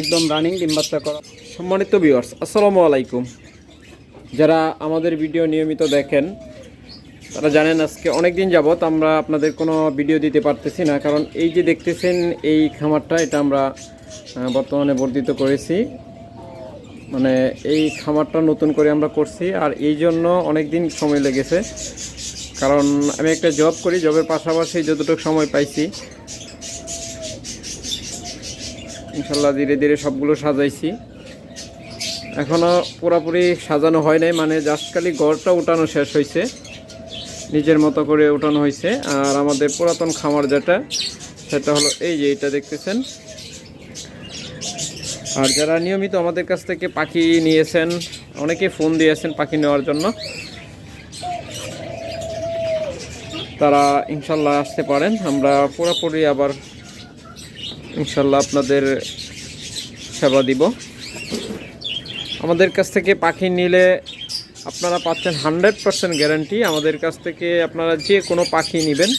একদম রানিং ডিম বাচ্চা করা। সম্মানিত ভিউয়ার্স আসসালামু আলাইকুম। যারা আমাদের ভিডিও নিয়মিত দেখেন, তারা জানেন আজকে অনেক দিন যাবত আমরা আপনাদের কোনো ভিডিও দিতে পারতেছি না, কারণ এই যে দেখতেছেন এই খামারটা, এটা আমরা বর্তমানে বর্ধিত করেছি। মানে এই খামারটা নতুন করে আমরা করছি, আর এই জন্য অনেক দিন সময় লেগেছে। কারণ আমি একটা জব করি জবের পাশাপাশি যতটুকু সময় পাইছি ইনশাল্লাহ ধীরে ধীরে সবগুলো সাজাইছি। এখনও পুরোপুরি সাজানো হয় নাই মানে জাস্ট খালি ঘরটা উঠানো শেষ হয়েছে নিজের মতো করে উঠানো হয়েছে আর আমাদের পুরাতন খামার যেটা, সেটা হলো এই যে এটা দেখতেছেন। আর যারা নিয়মিত আমাদের কাছ থেকে পাখি নিয়েছেন, অনেকে ফোন দিয়েছেন পাখি নেওয়ার জন্য। তারা ইনশাল্লাহ আসতে পারেন। আমরা পুরোপুরি আবার ইনশাল্লাহ আপনাদের সেবা দিব। আমাদের কাছ থেকে পাখি নিলে আপনারা পাচ্ছেন হান্ড্রেড পারসেন্ট গ্যারান্টি। আমাদের কাছ থেকে আপনারা যে কোনো পাখি নেবেন,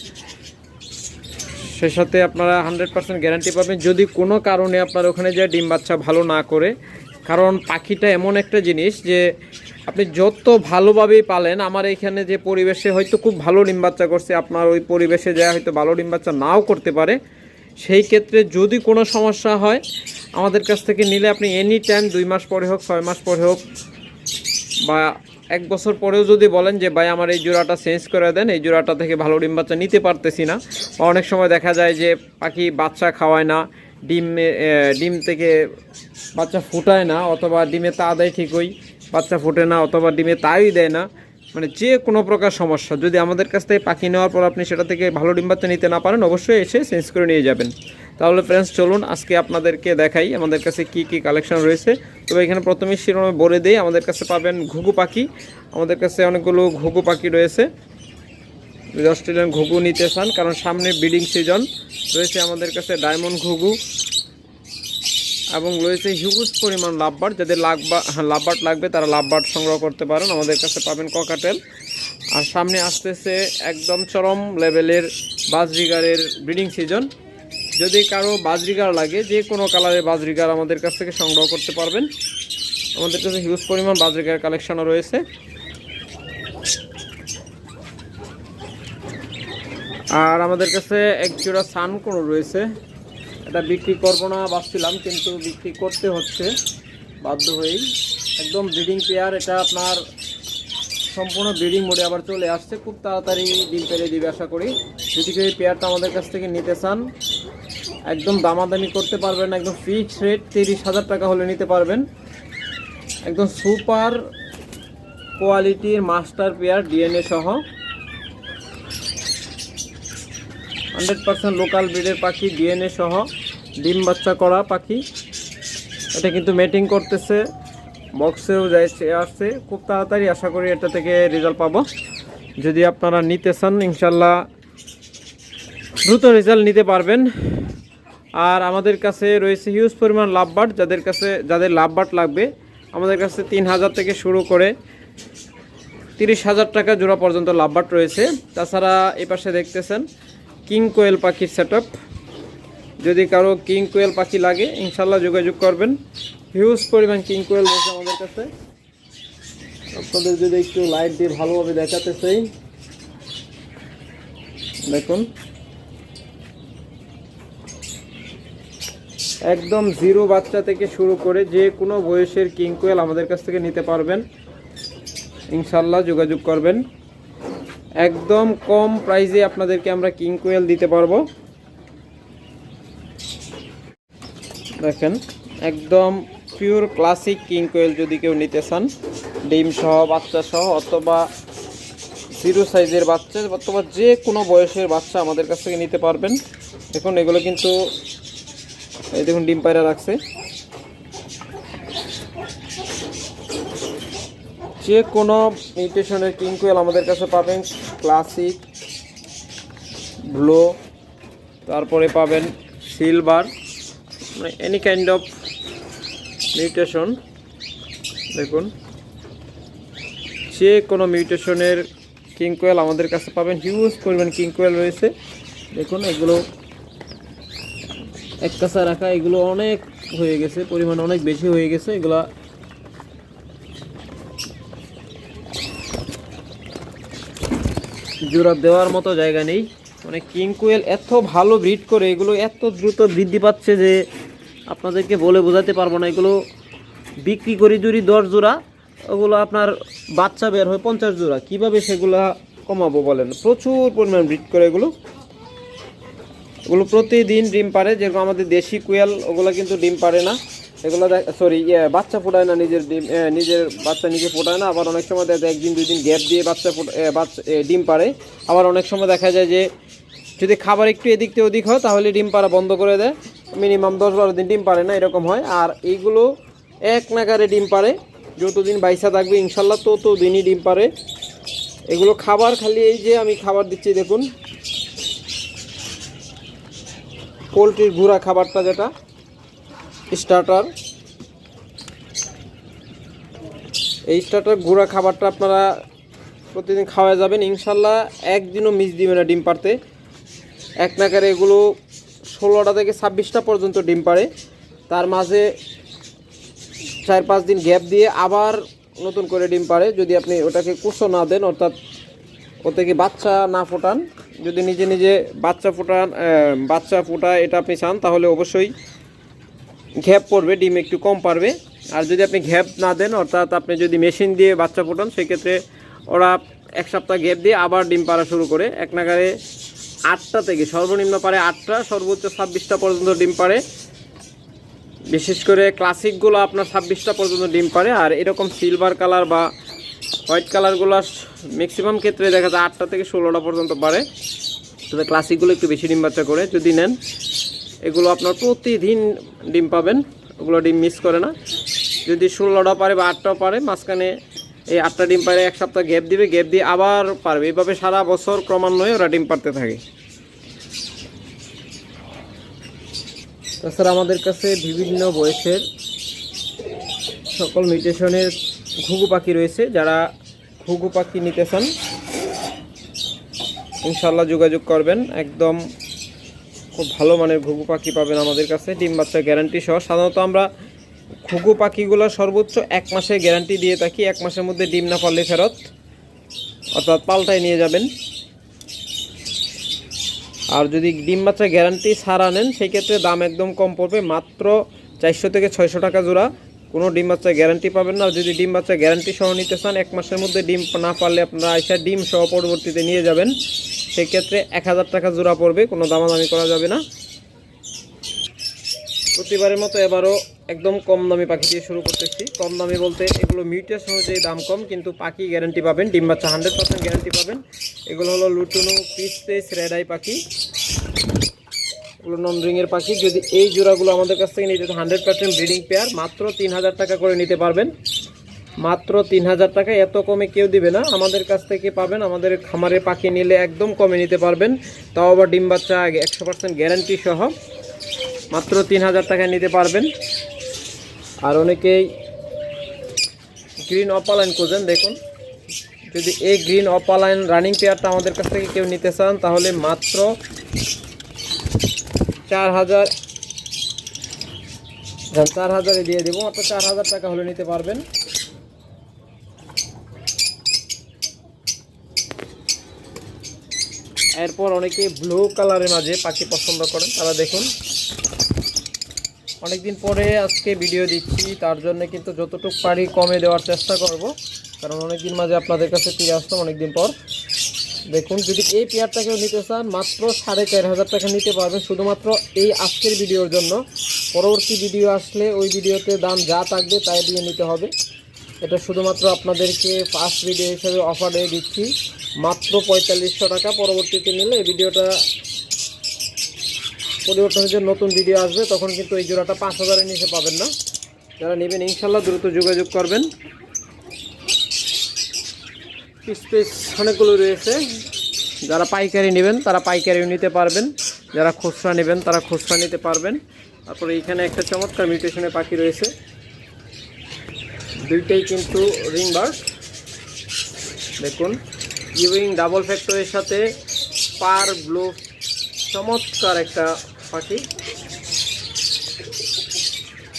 সে সাথে আপনারা হান্ড্রেড পার্সেন্ট গ্যারান্টি পাবেন। যদি কোনো কারণে আপনার ওখানে যে ডিম বাচ্চা ভালো না করে, কারণ পাখিটা এমন একটা জিনিস যে আপনি যত ভালোভাবেই পালেন, আমার এখানে যে পরিবেশে হয়তো খুব ভালো ডিম বাচ্চা করছে, আপনার ওই পরিবেশে যা হয়তো ভালো ডিম বাচ্চা নাও করতে পারে। সেই ক্ষেত্রে যদি কোনো সমস্যা হয়, আমাদের কাছ থেকে নিলে আপনি এনি টাইম দুই মাস পরে হোক, ছয় মাস পরে হোক, বা এক বছর পরেও যদি বলেন যে, ভাই, আমার এই জোড়াটা চেঞ্জ করে দেন, এই জোড়াটা থেকে ভালো ডিম বাচ্চা নিতে পারতেছি না। অনেক সময় দেখা যায় যে, পাখি বাচ্চা খাওয়ায় না, ডিম ডিম থেকে বাচ্চা ফুটায় না, অথবা ডিমে তা দেয় ঠিকই, বাচ্চা ফুটে না, অথবা ডিমে তাই দেয় না। মানে যে কোনো প্রকার সমস্যা, যদি আমাদের কাছ থেকে পাখি নেওয়ার পর আপনি সেটা থেকে ভালো ডিম বাচ্চা নিতে না পারেন, অবশ্যই এসে চেঞ্জ করে নিয়ে যাবেন। তাহলে ফ্রেন্ডস চলুন আজকে আপনাদেরকে দেখাই আমাদের কাছে কি কি কালেকশন রয়েছে। তবে এখানে প্রথমে শিরোনামে বলে দিই, আমাদের কাছে পাবেন ঘুঘু পাখি। আমাদের কাছে অনেকগুলো ঘুঘু পাখি রয়েছে। যদি অস্ট্রেলিয়ান ঘুঘু নিতে চান, কারণ সামনে ব্রিডিং সিজন রয়েছে আমাদের কাছে ডায়মন্ড ঘুঘু। এবং রয়েছে হিউজ পরিমাণ লাভবার্ড যাদের লাভবা লাভবার্ড লাগবে, তারা লাভবার্ড সংগ্রহ করতে পারেন। আমাদের কাছে পাবেন ককাটেল আর সামনে আসতেছে একদম চরম লেভেলের বাজরিগারের ব্রিডিং সিজন যদি কারও বাজরিগার লাগে, যে কোনো কালারের বাজরিগার আমাদের কাছ থেকে সংগ্রহ করতে পারবেন। আমাদের কাছে হিউজ পরিমাণ বাজরিগার কালেকশনও রয়েছে। আর আমাদের কাছে এক জোড়া সান কোনো রয়েছে। এটা বিক্রি করব না ভাবছিলাম, কিন্তু বিক্রি করতে হচ্ছে। বাধ্য হয়েই। একদম ব্রিডিং পেয়ার এটা আপনার সম্পূর্ণ ব্রিডিং মোডে আবার চলে আসছে। খুব তাড়াতাড়ি ডিম পেরে দিবে আশা করি। যদি কেউ এই পেয়ারটা আমাদের কাছ থেকে নিতে চান, একদম দামাদামি করতে পারবেন একদম ফিক্সড রেট তিরিশ হাজার টাকা হলে নিতে পারবেন। একদম সুপার কোয়ালিটির মাস্টার পেয়ার ডিএনএ সহ। হান্ড্রেড পার্সেন্ট লোকাল ব্রিডের পাখি ডিএনএ সহ। ডিম বাচ্চা করা পাখি। এটা কিন্তু মেটিং করতেছে। বক্সেও যাইছে, আসছে। খুব তাড়াতাড়ি আশা করি এটা থেকে রেজাল্ট পাবো। যদি আপনারা নিতে চান, ইনশাল্লাহ দ্রুত রেজাল্ট নিতে পারবেন। আর আমাদের কাছে রয়েছে হিউজ পরিমাণ লাভবার্ড যাদের কাছে, যাদের লাভবার্ড লাগবে, আমাদের কাছে তিন হাজার থেকে শুরু করে তিরিশ হাজার টাকা জোড়া পর্যন্ত লাভবার্ড রয়েছে। তাছাড়া এই পাশে দেখতেছেন, কিং কোয়েল পাখির সেট যদি কারও কিং কোয়েল পাখি লাগে, ইনশাল্লাহ যোগাযোগ করবেন। হিউজ পরিমাণ কিং কোয়েল রয়েছে আমাদের কাছে। আপনাদের যদি একটু লাইট দিয়ে ভালোভাবে দেখাতে চাই। দেখুন। একদম জিরো বাচ্চা থেকে শুরু করে যে কোনো বয়সের কিং কোয়েল আমাদের কাছ থেকে নিতে পারবেন। ইনশাল্লাহ যোগাযোগ করবেন। একদম কম প্রাইজে আপনাদেরকে আমরা কিং কোয়েল দিতে পারব। দেখেন, একদম পিওর ক্লাসিক কিং কোয়েল যদি কেউ নিতে চান, ডিম সহ বাচ্চা সহ অথবা জিরো সাইজের বাচ্চা, অথবা যে কোনো বয়সের বাচ্চা আমাদের কাছ থেকে নিতে পারবেন। দেখুন, এগুলো কিন্তু, এই দেখুন, ডিম পায়রা রাখছে। যে কোনো মিউটেশনের কিং কোয়েল আমাদের কাছে পাবেন ক্লাসিক ব্লো তারপরে পাবেন সিলভার মানে এনি কাইন্ড অফ মিউটেশন দেখুন। যে কোনো মিউটেশনের কিং কোয়েল আমাদের কাছে পাবেন হিউজ পরিমাণ কিং কোয়েল রয়েছে। দেখুন, এগুলো এক কাছা রাখা, এগুলো অনেক হয়ে গেছে, পরিমাণ অনেক বেশি হয়ে গেছে, এগুলা জোড়া দেওয়ার মতো জায়গা নেই। মানে কিং কোয়েল এত ভালো ব্রিড করে, এগুলো এত দ্রুত বৃদ্ধি পাচ্ছে যে আপনাদেরকে বলে বোঝাতে পারব না। এগুলো বিক্রি করি যদি দশ জোড়া, ওগুলো আপনার বাচ্চা বের হয় পঞ্চাশ জোড়া। কীভাবে সেগুলা কমাবো বলেন? প্রচুর পরিমাণ ব্রিড করে এগুলো। ওগুলো প্রতিদিন ডিম পারে যেরকম আমাদের দেশি কুয়াল, ওগুলো কিন্তু ডিম পারে না। এগুলো সরি ইয়ে বাচ্চা ফোটায় না, নিজের ডিম নিজের বাচ্চা নিজে ফোটায় না। আবার অনেক সময় দেখা যায় একদিন দুই দিন গ্যাপ দিয়ে বাচ্চা বাচ্চা ডিম পারে আবার অনেক সময় দেখা যায় যে যদি খাবার একটু এদিক থেকে ওদিক হয়, তাহলে ডিম পাড়া বন্ধ করে দেয়। মিনিমাম দশ বারো দিন ডিম পারে না, এরকম হয়। আর এইগুলো এক নাগারে ডিম পারে যতদিন বাইসা থাকবে, ইনশাল্লাহ তত দিনই ডিম পারে এগুলো খাবার খালি এই যে আমি খাবার দিচ্ছি, দেখুন। পোলট্রির গুঁড়া খাবারটা যেটা স্টার্টার এই স্টার্টার গুঁড়া খাবারটা আপনারা প্রতিদিন খাওয়া যাবেন। ইনশাল্লাহ একদিনও মিস দিবে না ডিম পারতে এক নাকারে এগুলো ষোলোটা থেকে ছাব্বিশটা পর্যন্ত ডিম পারে তার মাঝে চার পাঁচ দিন গ্যাপ দিয়ে আবার নতুন করে ডিম পারে যদি আপনি ওটাকে কুসো না দেন, অর্থাৎ ও থেকে বাচ্চা না ফোটান, যদি নিজে নিজে বাচ্চা ফোটান বাচ্চা ফোটা এটা আপনি চান, তাহলে অবশ্যই ঘ্যাপ পড়বে, ডিম একটু কম পারবে আর যদি আপনি ঘ্যাপ না দেন, অর্থাৎ আপনি যদি মেশিন দিয়ে বাচ্চা ফোটান, সেক্ষেত্রে ওরা এক সপ্তাহ গ্যাপ দিয়ে আবার ডিম পাড়া শুরু করে। এক নাগারে আটটা থেকে, সর্বনিম্ন পারে আটটা, সর্বোচ্চ ছাব্বিশটা পর্যন্ত ডিম পারে। বিশেষ করে ক্লাসিকগুলো আপনার ছাব্বিশটা পর্যন্ত ডিম পারে, আর এরকম সিলভার কালার বা হোয়াইট কালারগুলো ম্যাক্সিমাম ক্ষেত্রে দেখা যায় আটটা থেকে ষোলোটা পর্যন্ত পারে। তবে ক্লাসিকগুলো একটু বেশি ডিম বাচ্চা করে, যদি নেন, এগুলো আপনার প্রতিদিন ডিম পাবেন, ওগুলো ডিম মিস করে না। যদি ষোলোটা পারে বা আটটাও পারে, মাঝখানে এই আটটা ডিম পারে এক সপ্তাহ গ্যাপ দিবে গ্যাপ দিয়ে আবার পারবে। এইভাবে সারা বছর ক্রমান্বয়ে ওরা ডিম পারতে থাকে। তাছাড়া আমাদের কাছে বিভিন্ন বয়সের সকল মিউটেশনের ঘুঘু পাখি রয়েছে। যারা ঘুঘু পাখি নিতে চান ইনশাল্লাহ যোগাযোগ করবেন। একদম খুব ভালো মানের ঘুঘু পাখি পাবেন আমাদের কাছে। ডিম বাচ্চা গ্যারান্টি সহ। সাধারণত আমরা ঘুঘু পাখিগুলো সর্বোচ্চ এক মাসের গ্যারান্টি দিয়ে থাকি, এক মাসের মধ্যে ডিম না পারলে ফেরত। অর্থাৎ পাল্টায় নিয়ে যাবেন। আর যদি ডিম বাচ্চা গ্যারান্টি ছাড়া নেন সেই ক্ষেত্রে দাম একদম কম পড়বে, মাত্র চারশো থেকে ছয়শো টাকা জোড়া। কোনো ডিম বাচ্চা গ্যারান্টি পাবেন না। আর যদি ডিম বাচ্চা গ্যারান্টি সহ নিতে চান, এক মাসের মধ্যে ডিম না পারলে আপনারা আইসা ডিম সহ পরবর্তীতে নিয়ে যাবেন। সেক্ষেত্রে এক হাজার টাকা জোড়া পড়বে, কোনো দামাদামি করা যাবে না। প্রতিবারের মতো এবারও একদম কম দামি পাখি দিয়ে শুরু করতেছি। কম দামি বলতে এগুলো মিউটেস অনুযায়ী দাম কম, কিন্তু পাখি গ্যারান্টি পাবেন, ডিম বাচ্চা হান্ড্রেড পার্সেন্ট গ্যারান্টি পাবেন। এগুলো হলো লুটুনু পিস পেস রেড আই পাখি। এগুলো নন রিংয়ের পাখি। যদি এই জোড়াগুলো আমাদের কাছ থেকে নিতে হান্ড্রেড পার্সেন্ট ব্রিডিং পেয়ার মাত্র তিন হাজার টাকা করে নিতে পারবেন। মাত্র তিন হাজার টাকা, এত কমে কেউ দিবে না। আমাদের কাছ থেকে পাবেন, আমাদের খামারে পাখি নিলে একদম কমে নিতে পারবেন। তাও আবার ডিম বাচ্চা একশো পার্সেন্ট গ্যারান্টি সহ। মাত্র তিন হাজার টাকায় নিতে পারবেন। আর অনেকেই গ্রিন অপালাইন খোঁজেন দেখুন। যদি এই গ্রিন অপালাইন রানিং পেয়ারটা আমাদের কাছ থেকে কেউ নিতে চান তাহলে মাত্র চার হাজার হ্যাঁ, চার হাজারে দিয়ে দেবো মাত্র চার হাজার টাকা হলে নিতে পারবেন। এরপর অনেকে ব্লু কালারের মাঝে পাখি পছন্দ করেন তারা দেখুন। অনেকদিন পরে আজকে ভিডিও দিচ্ছি, তার জন্য কিন্তু যতটুকু পারি কমে দেওয়ার চেষ্টা করব। কারণ অনেকদিন মাঝে আপনাদের কাছে ফিরে আসতাম অনেকদিন পর। দেখুন, যদি এই পেয়ারটাকেও নিতে চান, মাত্র সাড়ে চার হাজার টাকা নিতে পারবেন শুধুমাত্র এই আজকের ভিডিওর জন্য। পরবর্তী ভিডিও আসলে ওই ভিডিওতে দাম যা থাকবে তাই দিয়ে নিতে হবে। এটা শুধুমাত্র আপনাদেরকে ফার্স্ট ভিডিও হিসেবে অফার দিয়ে দিচ্ছি। মাত্র পঁয়তাল্লিশশো টাকা পরবর্তীতে নিলে এই ভিডিওটা পরিবর্তনের যে নতুন ভিডিও আসবে, তখন কিন্তু এই জোড়াটা পাঁচ হাজারের নিচে পাবেন না। যারা নেবেন, ইনশাল্লাহ দ্রুত যোগাযোগ করবেন। পিস পিস অনেকগুলো রয়েছে। যারা পাইকারি নেবেন, তারা পাইকারিও নিতে পারবেন। যারা খুচরা নেবেন, তারা খুচরা নিতে পারবেন। তারপরে এইখানে একটা চমৎকার মিউটেশনের পাখি রয়েছে। দুইটাই কিন্তু রিং দেখুন ইউইং ডাবল ফ্যাক্টরের সাথে পার ব্লু চমৎকার একটা পাখি।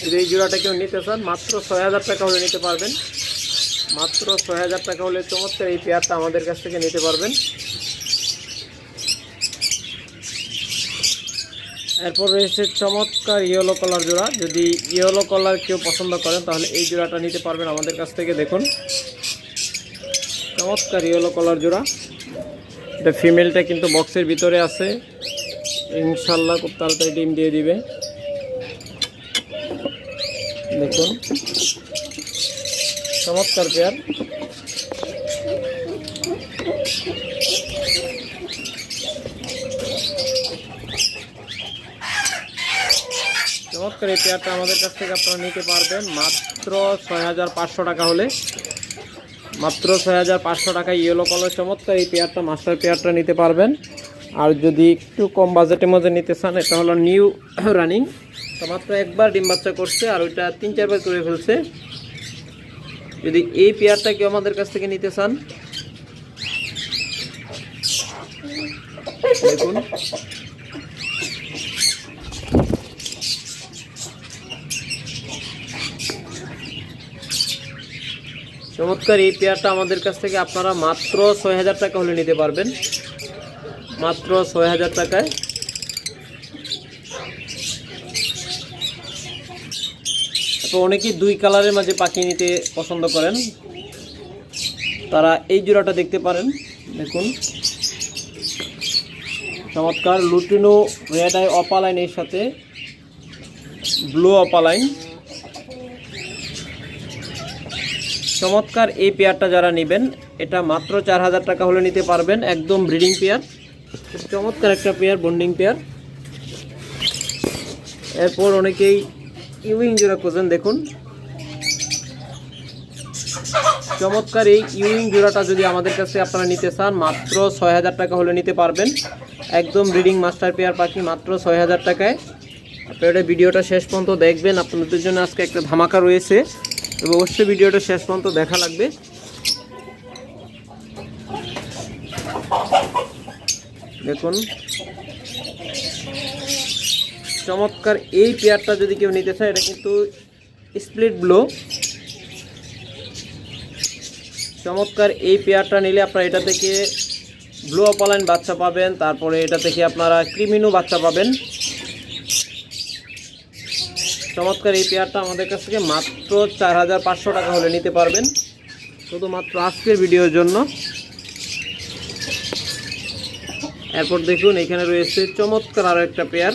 যদি এই জোড়াটা কেউ নিতে চান, মাত্র ছয় হাজার টাকা হলে নিতে পারবেন। মাত্র ছয় হাজার টাকা হলে চমৎকার এই পেয়ারটা আমাদের কাছ থেকে নিতে পারবেন। এরপর রয়েছে চমৎকার ইয়েলো কালার জোড়া। যদি ইয়েলো কালার কেউ পছন্দ করেন, তাহলে এই জোড়াটা নিতে পারবেন আমাদের কাছ থেকে। দেখুন। চমৎকার ইয়েলো কালার জোড়া। এটা ফিমেলটা কিন্তু বক্সের ভিতরে আছে। ইনশাল্লাহ খুব তাড়াতাড়ি ডিম দিয়ে দিবে। দেখুন। চমৎকার পেয়ার। চমৎকার এই পেয়ারটা আমাদের কাছ থেকে আপনারা নিতে পারবেন। মাত্র ছয় হাজার পাঁচশো টাকা হলে। মাত্র ছয় হাজার পাঁচশো টাকা ইয়েলো কালার চমৎকার এই পেয়ারটা, মাস্টার পেয়ারটা নিতে পারবেন। আর যদি একটু কম বাজেটের মধ্যে নিতে চান, এটা হলো নিউ রানিং। তো মাত্র একবার ডিম বাচ্চা করছে আর ওইটা তিন চারবার করে ফেলছে। যদি এই পেয়ারটা কেউ আমাদের কাছ থেকে নিতে চান, দেখুন। চমৎকার এই পেয়ারটা আমাদের কাছ থেকে আপনারা মাত্র ছয় হাজার টাকা হলে নিতে পারবেন। মাত্র ছয় হাজার টাকায়। তো অনেকেই দুই কালারের মাঝে পাখি নিতে পছন্দ করেন। তারা এই জোড়াটা দেখতে পারেন, দেখুন। চমৎকার লুটিনো রেড আই অপালাইন এর সাথে ব্লু অপালাইন। চমৎকার এই পেয়ারটা যারা নেবেন, এটা মাত্র চার হাজার টাকা হলে নিতে পারবেন, একদম ব্রিডিং পেয়ার। চমৎকার একটা পেয়ার বন্ডিং পেয়ার এরপর অনেকেই ইউইং জোড়া খোঁজেন, দেখুন। চমৎকার এই ইউইং জোড়াটা যদি আমাদের কাছে আপনারা নিতে চান, মাত্র ছয় হাজার টাকা হলে নিতে পারবেন। একদম ব্রিডিং মাস্টার পেয়ার পাখি, মাত্র ছয় হাজার টাকায়। আপনারা ভিডিওটা শেষ পর্যন্ত দেখবেন। আপনাদের জন্য আজকে একটা ধামাকা রয়েছে। তবে অবশ্যই ভিডিওটা শেষ পর্যন্ত দেখা লাগবে। দেখুন। চমৎকার এই পেয়ারটা যদি কেউ নিতে চায়, এটা কিন্তু স্প্লিট ব্লো চমৎকার এই পেয়ারটা নিলে আপনারা এটা থেকে ব্লু অপালাইন বাচ্চা পাবেন। তারপরে এটা থেকে আপনারা ক্রিমিনো বাচ্চা পাবেন। চমৎকার এই পেয়ারটা আমাদের কাছ থেকে মাত্র চার হাজার পাঁচশো টাকা হলে নিতে পারবেন। শুধুমাত্র আজকের ভিডিওর জন্য। এরপর দেখুন, এখানে রয়েছে চমৎকার আরও একটা পেয়ার।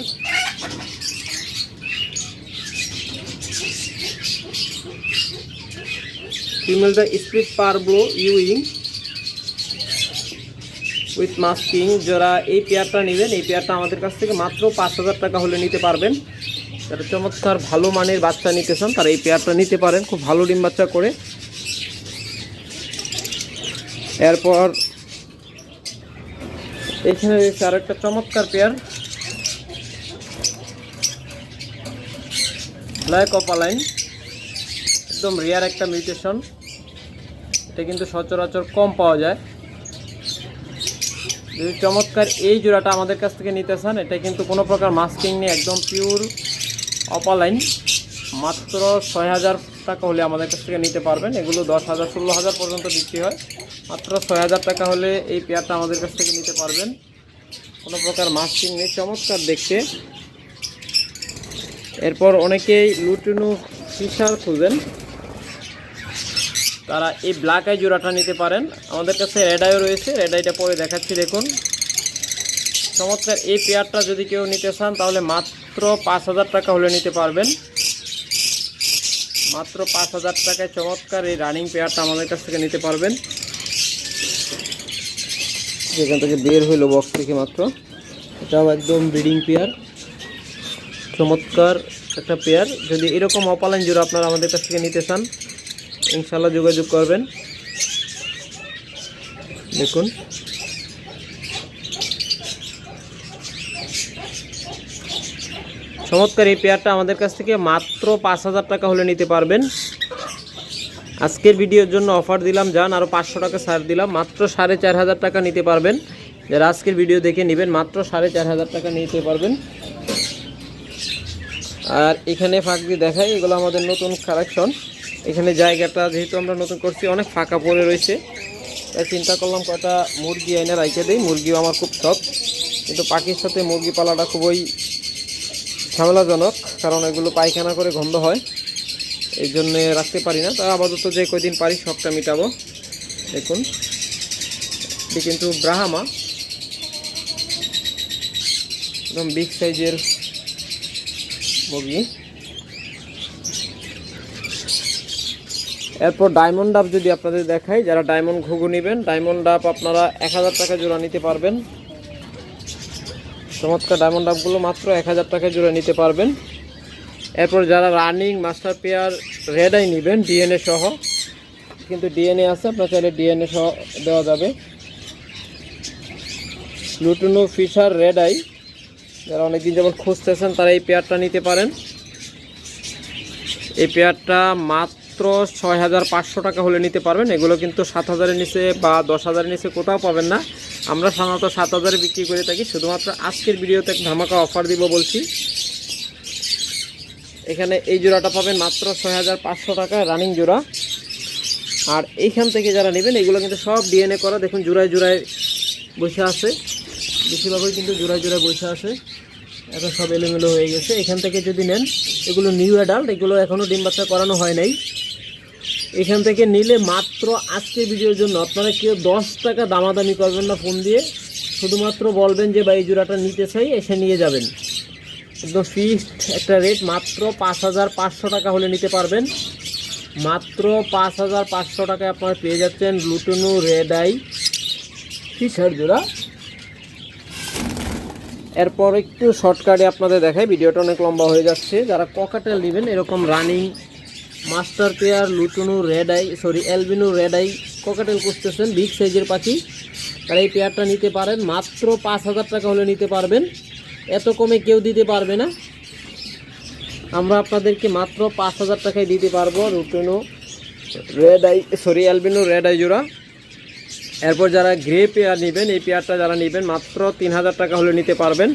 ফিমেলটা স্প্লিট পারব্লো ইউইং উইথ মাস্কিং। যারা এই পেয়ারটা নেবেন, এই পেয়ারটা আমাদের কাছ থেকে মাত্র পাঁচ হাজার টাকা হলে নিতে পারবেন। যারা চমৎকার ভালো মানের বাচ্চা নিতে চান, তারা এই পেয়ারটা নিতে পারেন, খুব ভালো ডিম বাচ্চা করে। এরপর এখানে রয়েছে আর একটা চমৎকার পেয়ার ব্ল্যাক অপালাইন একদম রেয়ার একটা মিউটেশন এটা কিন্তু সচরাচর কম পাওয়া যায়। যদি চমৎকার এই জোড়াটা আমাদের কাছ থেকে নিতে চান, এটা কিন্তু কোনো প্রকার মাস্কিং নেই, একদম পিওর অপালাইন মাত্র ছয় হাজার টাকা হলে আমাদের কাছ থেকে নিতে পারবেন। এগুলো দশ হাজার, ষোলো হাজার পর্যন্ত বিক্রি হয়। মাত্র ছয় হাজার টাকা হলে এই পেয়ারটা আমাদের কাছ থেকে নিতে পারবেন। কোনো প্রকার মাস্কিং নেই, চমৎকার দেখতে। এরপর অনেকেই লুটুনু ফিশার খুঁজেন। তারা এই ব্ল্যাক আই জোড়াটা নিতে পারেন। আমাদের কাছে রেড আইও রয়েছে, রেড আইটা পরে দেখাচ্ছি, দেখুন। চমৎকার এই পেয়ারটা যদি কেউ নিতে চান, তাহলে মাত্র পাঁচ হাজার টাকা হলে নিতে পারবেন। মাত্র পাঁচ হাজার টাকায় চমৎকার এই রানিং পেয়ারটা আমাদের কাছ থেকে নিতে পারবেন। যেখান থেকে বের হইল বক্স থেকে মাত্র। এটাও একদম ব্রিডিং পেয়ার চমৎকার একটা পেয়ার যদি এরকম অপালাইন জোড়া আপনারা আমাদের কাছ থেকে নিতে চান ইনশাল্লাহ যোগাযোগ করবেন। দেখুন। চমৎকার এই পেয়ারটা আমাদের কাছ থেকে মাত্র পাঁচ হাজার টাকা হলে নিতে পারবেন। আজকের ভিডিওর জন্য অফার দিলাম যান আরও পাঁচশো টাকা ছাড় দিলাম, মাত্র সাড়ে চার হাজার টাকা নিতে পারবেন। যারা আজকের ভিডিও দেখে নেবেন, মাত্র সাড়ে চার হাজার টাকা নিতে পারবেন। আর এখানে ফাঁক দিয়ে দেখাই, এগুলো আমাদের নতুন কালেকশন এখানে জায়গাটা যেহেতু আমরা নতুন করছি, অনেক ফাঁকা পড়ে রয়েছে। তাই চিন্তা করলাম কয়টা মুরগি এনে রাইখে দিই। মুরগিও আমার খুব শখ। কিন্তু পাখির সাথে মুরগি পালাটা খুবই ঝামেলাজনক, কারণ এগুলো পায়খানা করে গন্ধ হয়। এই জন্যে রাখতে পারি না। তা আপাতত যে কয়দিন পারি, সবটা মিটাবো। দেখুন। এটি কিন্তু ব্রাহামা। একদম বিগ সাইজের মুরগি এরপর ডায়মন্ড ডাব যদি আপনাদের দেখাই, যারা ডায়মন্ড ঘুঘু নেবেন ডায়মন্ড ডাব আপনারা এক হাজার টাকা জোড়া নিতে পারবেন। চমৎকার ডায়মন্ড ডাবগুলো মাত্র এক হাজার টাকা জুড়ে নিতে পারবেন। এরপর যারা running master pair red eye নেবেন ডিএনএ সহ, কিন্তু ডিএনএ আছে, আপনার চাইলে ডিএনএ সহ দেওয়া যাবে। লুটুনু ফিশার রেড আই যারা অনেকদিন যেমন খুঁজতেছেন, তারা এই পেয়ারটা নিতে পারেন। এই পেয়ারটা মাত্র ছয় হাজার পাঁচশো টাকা হলে নিতে পারবেন। এগুলো কিন্তু সাত হাজারের নিচে বা দশ হাজারের নিচে কোথাও পাবেন না। আমরা সাধারণত সাত হাজারে বিক্রি করে থাকি। শুধুমাত্র আজকের ভিডিওতে এক ধামাকা অফার দিব বলছি। এখানে এই জোড়াটা পাবেন মাত্র ছয় হাজার পাঁচশো টাকা, রানিং জোড়া। আর এইখান থেকে যারা নেবেন, এগুলো কিন্তু সব ডিএনএ করা। দেখুন, জোড়ায় জোড়ায় বসে আছে। বেশিরভাগই কিন্তু জোড়ায় জোড়ায় বসে আছে। এখন সব এলোমেলো হয়ে গেছে। এখান থেকে যদি নেন, এগুলো নিউ অ্যাডাল্ট এগুলো এখনও ডিম বাচ্চা করানো হয় নাই। এখান থেকে নিলে মাত্র আজকে ভিডিওর জন্য আপনারা কেউ দশ টাকা দামাদামি করবেন না ফোন দিয়ে। শুধুমাত্র বলবেন যে বা এই জোড়াটা নিতে চাই, এসে নিয়ে যাবেন। একদম ফিক্সড একটা রেট মাত্র পাঁচ হাজার পাঁচশো টাকা হলে নিতে পারবেন। মাত্র পাঁচ হাজার পাঁচশো টাকায় আপনারা পেয়ে যাচ্ছেন লুটুনু রেড আই ফিশার জোড়া। এরপর একটু শর্টকাটে আপনাদের দেখাই, ভিডিওটা অনেক লম্বা হয়ে যাচ্ছে। যারা ককাটেল নেবেন, এরকম running master pair, lutino, red eye sorry albino red eye cockatiel খুঁজতেছেন বিগ সাইজের পাখি। তারা এই পেয়ারটা নিতে পারেন, মাত্র পাঁচ হাজার টাকা হলে নিতে পারবেন। এত কমে কেউ দিতে পারবে না। আমরা আপনাদেরকে মাত্র পাঁচ হাজার টাকায় দিতে পারব lutino, red eye sorry albino, red eye জোড়া। এরপর যারা গ্রে পেয়ার নেবেন, এই পেয়ারটা যারা নেবেন, মাত্র তিন হাজার টাকা হলে নিতে পারবেন।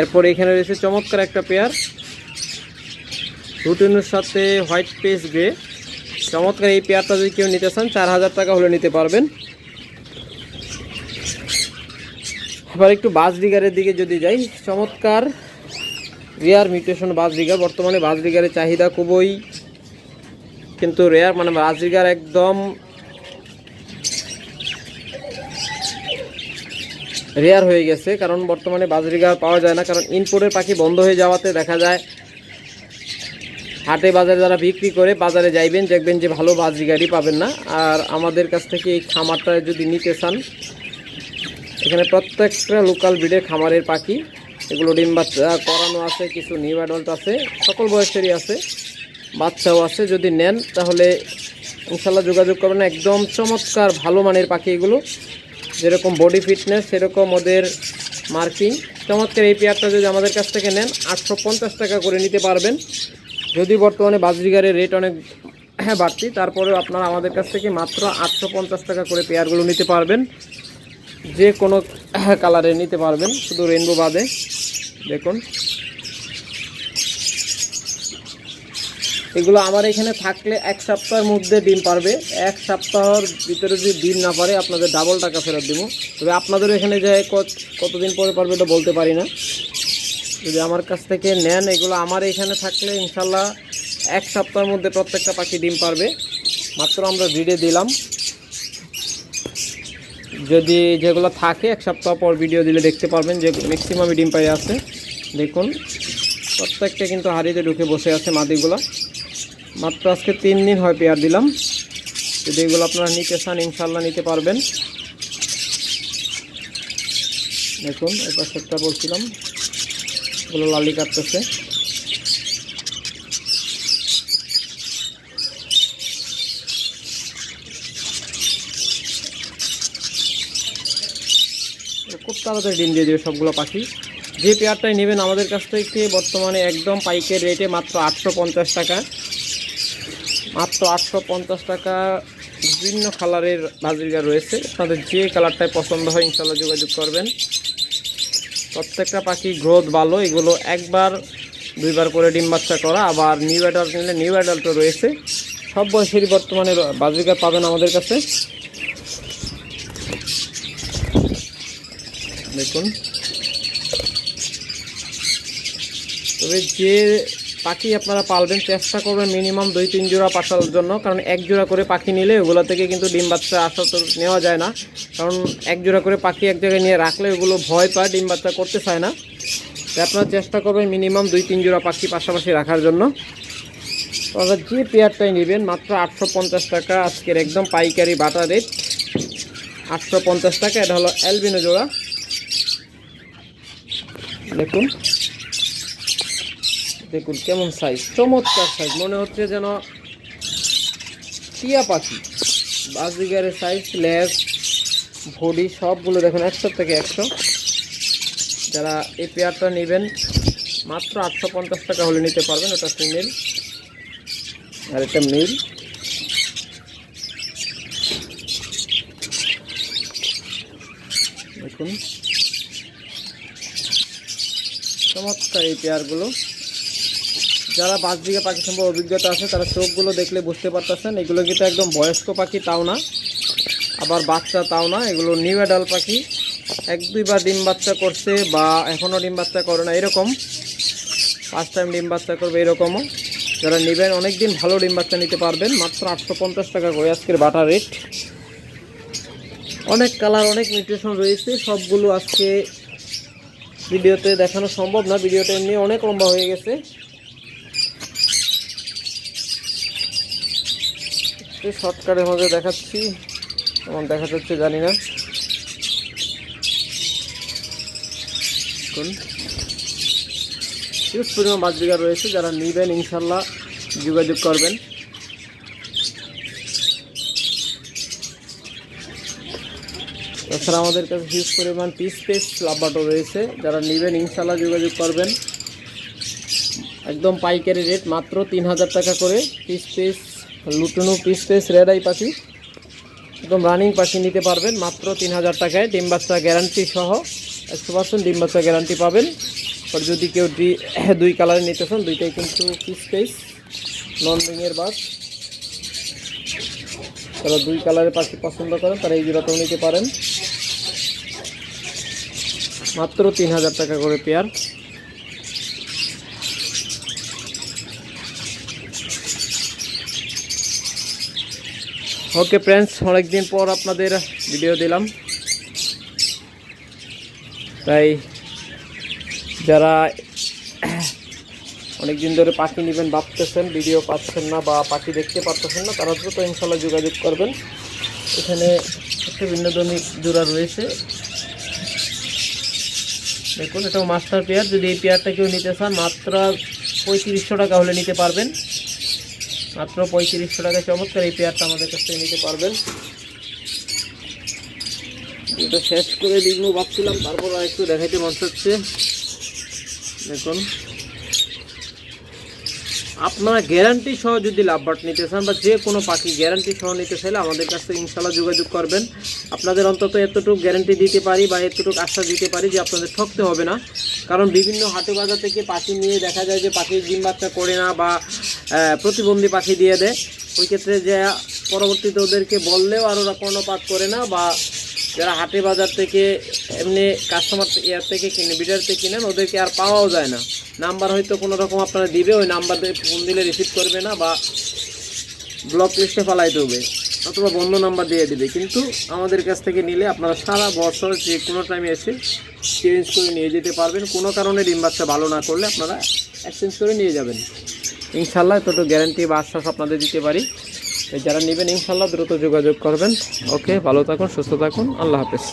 এরপর এখানে রয়েছে চমৎকার একটা পেয়ার। রুটিনের সাথে হোয়াইট পেস গ্রে চমৎকার এই পেয়ারটা যদি কেউ নিতে চান, চার হাজার টাকা হলে নিতে পারবেন। এবার একটু বাস ডিগারের দিকে যদি যাই, চমৎকার রেয়ার মিউটেশন বাস ডিগার বর্তমানে বাস ডিগারের চাহিদা খুবই কিন্তু রেয়ার মানে বাজরিগার একদম রেয়ার হয়ে গেছে। কারণ বর্তমানে বাজরিগার পাওয়া যায় না, কারণ ইনপুটের পাখি বন্ধ হয়ে যাওয়াতে দেখা যায় হাটে বাজারে যারা বিক্রি করে বাজারে যাইবেন, দেখবেন যে ভালো বাজি গাড়ি পাবেন না। আর আমাদের কাছ থেকে এই খামারটা যদি নিতে চান, এখানে প্রত্যেকটা লোকাল ব্রিডের খামারের পাখি, এগুলো ডিম বাচ্চা করানো আছে, কিছু নিউ অ্যাডাল্ট আছে, সকল বয়সেরই আছে, বাচ্চাও আছে। যদি নেন, তাহলে ইনশাল্লাহ যোগাযোগ করবেন। একদম চমৎকার ভালো মানের পাখি এগুলো। যেরকম বডি ফিটনেস, সেরকম ওদের মার্কিং। চমৎকার এই পেয়ারটা যদি আমাদের কাছ থেকে নেন, আটশো পঞ্চাশ টাকা করে নিতে পারবেন। যদি বর্তমানে বাজরিগারের রেট অনেক বাড়তি, তারপরেও আপনারা আমাদের কাছ থেকে মাত্র আটশো পঞ্চাশ টাকা করে পেয়ারগুলো নিতে পারবেন। যে কোনো কালারে নিতে পারবেন, শুধু রেনবো বাদে। দেখুন। এগুলো আমার এখানে থাকলে এক সপ্তাহের মধ্যে ডিম পারবে। এক সপ্তাহের ভিতরে যদি ডিম না পারে, আপনাদের ডাবল টাকা ফেরত দেবো। তবে আপনাদের এখানে যে কত কতদিন পরে পারবে এটা বলতে পারি না। যদি আমার কাছ থেকে নেন, এগুলো আমার এখানে থাকলে ইনশাল্লাহ এক সপ্তাহের মধ্যে প্রত্যেকটা পাখি ডিম পারবে। মাত্র আমরা ভিডিও দিলাম। যদি যেগুলো থাকে, এক সপ্তাহ পর ভিডিও দিলে দেখতে পারবেন যে ম্যাক্সিমামই ডিম পাই আছে। দেখুন, প্রত্যেকটা কিন্তু হাড়িতে ঢুকে বসে আছে মাদিগুলো মাত্র আজকে তিন দিন হয় পেয়ার দিলাম। যদি এগুলো আপনারা নিতে চান, ইনশাল্লাহ নিতে পারবেন। দেখুন এবার সেটটা বলছিলাম। এগুলো লালি কাটতেছে। খুব তাড়াতাড়ি ডিম দিয়ে দেবে সবগুলো পাখি। যে পেয়ারটাই নেবেন আমাদের কাছ থেকে, বর্তমানে একদম পাইকের রেটে মাত্র আটশো পঞ্চাশ টাকা। মাত্র আটশো পঞ্চাশ টাকা বিভিন্ন কালারের বাজিরগা রয়েছে। আপনাদের যে কালারটাই পছন্দ হয় ইনশাল্লাহ যোগাযোগ করবেন। প্রত্যেকটা পাখি গ্রোথ ভালো, এগুলো একবার, দুইবার করে ডিম বাচ্চা করা। আবার নিউ অ্যাডাল্ট নিলে নিউ অ্যাডাল্টও রয়েছে। সব বয়সেরই বর্তমানে বাজিকার পাবেন আমাদের কাছে। দেখুন। তবে যে পাখি আপনারা পালবেন, চেষ্টা করবেন মিনিমাম দুই, তিন জোড়া পাঠার জন্য। কারণ এক জোড়া করে পাখি নিলে ওগুলো থেকে কিন্তু ডিম বাচ্চা আসা তো নেওয়া যায় না। কারণ এক জোড়া করে পাখি এক জায়গায় নিয়ে রাখলে ওগুলো ভয় পায়, ডিম বাচ্চা করতে চায় না। তাই আপনারা চেষ্টা করবেন মিনিমাম দুই, তিন জোড়া পাখি পাশাপাশি রাখার জন্য। আপনারা যে পেয়ারটাই নেবেন, মাত্র আটশো পঞ্চাশ টাকা আজকের একদম পাইকারি বাটা রেট। আটশো পঞ্চাশ টাকা, এটা হলো অ্যালবিনো জোড়া। দেখুন। দেখুন, কেমন সাইজ চমৎকার সাইজ মনে হচ্ছে যেন টিয়া পাখি। বাজিগারের সাইজ লেজ বডি সবগুলো দেখুন, একশো থেকে একশো। যারা এই পেয়ারটা নেবেন, মাত্র আটশো পঞ্চাশ টাকা হলে নিতে পারবেন, ওটা ফিমেল আর এটা মেল দেখুন। চমৎকার এই পেয়ারগুলো যারা পাঁচ বিঘা পাখি সম্পর্কে অভিজ্ঞতা আছে, তারা চোখগুলো দেখলে বুঝতে পারতেছেন, এগুলো কিন্তু একদম বয়স্ক পাখি, তাও না। আবার বাচ্চা, তাও না। এগুলো নিউ অ্যাডাল পাখি। এক দুইবার ডিম বাচ্চা করছে বা এখনও ডিম বাচ্চা করে না, এরকম। ফার্স্ট টাইম ডিম বাচ্চা করবে এরকমও। যারা নেবেন অনেক দিন ভালো ডিম বাচ্চা নিতে পারবেন। মাত্র আটশো পঞ্চাশ টাকা করে আজকের বাটা রেট অনেক কালার অনেক নিউট্রিশন রয়েছে। সবগুলো আজকে ভিডিওতে দেখানো সম্ভব না। ভিডিওটা এমনি অনেক লম্বা হয়ে গেছে। একটু শর্টকাটের মধ্যে দেখাচ্ছি। কেমন দেখা যাচ্ছে জানি না। হিউজ পরিমাণ মাছ বিঘা রয়েছে। যারা নেবেন ইনশাল্লাহ যোগাযোগ করবেন। তাছাড়া আমাদের কাছে হিউজ পরিমাণ পিস পেস লাভবাটো রয়েছে। যারা নেবেন ইনশাল্লাহ যোগাযোগ করবেন। একদম পাইকারি রেট মাত্র তিন হাজার টাকা করে। পিস পিস লুটুনু পিস পিস রেড আই পাখি। একদম রানিং পাখি নিতে পারবেন, মাত্র তিন হাজার টাকায়। ডিম বাচ্চা গ্যারান্টি সহ একশো পার্সেন্ট ডিম বাচ্চা গ্যারান্টি পাবেন। আর যদি কেউ দুই কালারে নিতে চান, দুইটাই কিন্তু পিস পিস নন রিংয়ের বাস। তারা দুই কালারের পাখি পছন্দ করেন, তারা এই জোড়াটাও নিতে পারেন। মাত্র তিন হাজার টাকা করে পেয়ার ওকে ফ্রেন্ডস অনেকদিন পর আপনাদের ভিডিও দিলাম। তাই যারা অনেকদিন ধরে পাখি নেবেন ভাবতেছেন ভিডিও পাচ্ছেন না বা পাখি দেখতে পারতেছেন না, তারা দ্রুত ইনশাল্লাহ যোগাযোগ করবেন। এখানে একটা বিনোদনী জোড়া রয়েছে। দেখুন এটা মাস্টার পেয়ার যদি এই পেয়ারটা কেউ নিতে চান, মাত্র পঁয়ত্রিশশো টাকা হলে নিতে পারবেন। মাত্র পঁয়ত্রিশশো টাকা। চমৎকার এই পেয়ারটা আমাদের কাছ থেকে নিতে পারবেন। এটা শেষ করে দিগ্ন ভাবছিলাম, তারপর একটু দেখাইতে মন হচ্ছে দেখুন। আপনারা গ্যারান্টি সহ যদি লাভবার্ড নিতে চান বা যে কোনো পাখি গ্যারান্টি সহ নিতে চাইলে আমাদের কাছে ইনশাল্লাহ যোগাযোগ করবেন। আপনাদের অন্তত এতটুকু গ্যারান্টি দিতে পারি বা এতটুকু আশ্বাস দিতে পারি যে আপনাদের ঠকতে হবে না। কারণ বিভিন্ন হাটে বাজার থেকে পাখি নিয়ে দেখা যায় যে পাখির ডিম বাচ্চা করে না বা প্রতিবন্ধী পাখি দিয়ে দেয়। ওই ক্ষেত্রে যে পরবর্তীতে ওদেরকে বললেও আর ওরা কর্ণপাত করে না বা যারা হাটে বাজার থেকে, এমনি কাস্টমার ইয়ার থেকে কিনে বিডার থেকে কিনেন ওদেরকে আর পাওয়াও যায় না। নাম্বার হয়তো কোনো রকম আপনারা দিবে, ওই নাম্বার দিয়ে ফোন দিলে রিসিভ করবে না বা ব্লক লিস্টে ফালাইতে হবে অথবা বন্ধ নাম্বার দিয়ে দিবে। কিন্তু আমাদের কাছ থেকে নিলে আপনারা সারা বছর যে কোনো টাইমে এসে চেঞ্জ করে নিয়ে যেতে পারবেন। কোনো কারণে ডিম বাচ্চা ভালো না করলে আপনারা এক্সচেঞ্জ করে নিয়ে যাবেন। ইনশাল্লাহ এতটুকু গ্যারান্টি বা আশ্বাস আপনাদের দিতে পারি। যারা নেবেন ইনশাল্লাহ দ্রুত যোগাযোগ করবেন। ওকে ভালো থাকুন সুস্থ থাকুন। আল্লাহ হাফেজ।